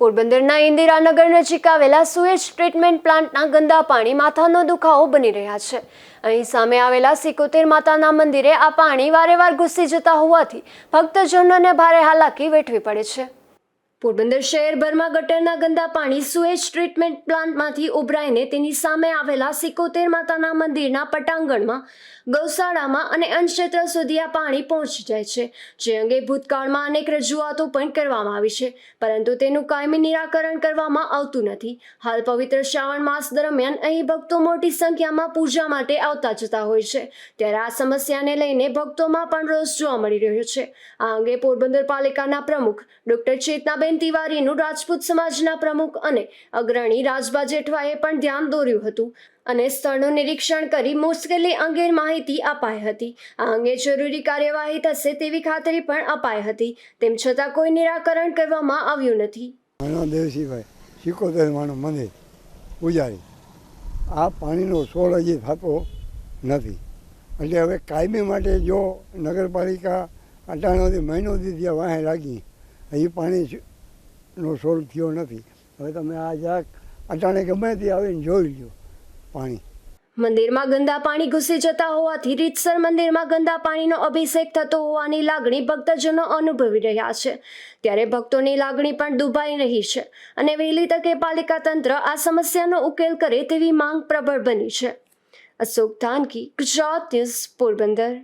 પોરબંદરના ઇન્દિરાનગર નજીક આવેલા સુએજ ટ્રીટમેન્ટ પ્લાન્ટના ગંદા પાણી માથાનો દુખાવો બની રહ્યા છે. અહીં સામે આવેલા સિકોતેર માતાના મંદિરે આ પાણી વારેવાર ઘૂસી જતા હોવાથી ભક્તજનોને ભારે હાલાકી વેઠવી પડે છે. પોરબંદર શહેરભરમાં ગટરના ગંદા પાણી સુએજ ટ્રીટમેન્ટ પ્લાન્ટમાંથી ઉભરાઈને તેની સામે આવેલા સિકોતેર માતાના મંદિરના પટાંગણમાં ગૌશાળામાં અને અન્નક્ષેત્ર સુધી આ પાણી પહોંચી જાય છે, જે અંગે ભૂતકાળમાં અનેક રજૂઆતો પણ કરવામાં આવી છે, પરંતુ તેનું કાયમી નિરાકરણ કરવામાં આવતું નથી. હાલ પવિત્ર શ્રાવણ માસ દરમિયાન અહીં ભક્તો મોટી સંખ્યામાં પૂજા માટે આવતા જતા હોય છે, ત્યારે આ સમસ્યાને લઈને ભક્તોમાં પણ રોષ જોવા મળી રહ્યો છે. આ અંગે પોરબંદર પાલિકાના પ્રમુખ ડોક્ટર ચેતનાબેન તિવારીનું રાજપૂત સમાજના પ્રમુખ અને અગ્રણી રાજબા જેઠવાએ પણ ધ્યાન દોર્યું હતું અને સ્થળનું નિરીક્ષણ કરી મુશ્કેલી અંગે માહિતી અપાઈ હતી. આ અંગે જરૂરી કાર્યવાહી થશે તેવી ખાતરી પણ અપાઈ હતી. તેમ છતાં કોઈ નિરાકરણ કરવામાં આવ્યું નથી. દેવસીભાઈ, સિકોતેર માનું મંદિર પૂજારી આ પાણીનો સોળ હજી થતો નથી. એટલે હવે કાયમી માટે જો નગરપાલિકા અટાણોથી મહિનોથી ત્યાં વાહે લાગી હજી પાણી નો સોળ થયો નથી. હવે તમે આ જરાક અટાણે ગમે તે આવીને જોઈ લો પાણી. મંદિરમાં ગંદા પાણી ઘૂસી જતા હોવાથી રીતસર મંદિરમાં ગંદા પાણીનો અભિષેક થતો હોવાની લાગણી ભક્તજનો અનુભવી રહ્યા છે. ત્યારે ભક્તોની લાગણી પણ દુભાઈ રહી છે અને વહેલી તકે પાલિકા તંત્ર આ સમસ્યાનો ઉકેલ કરે તેવી માંગ પ્રબળ બની છે. અશોક ધાનકી, ગુજરાત ન્યૂઝ પોરબંદર.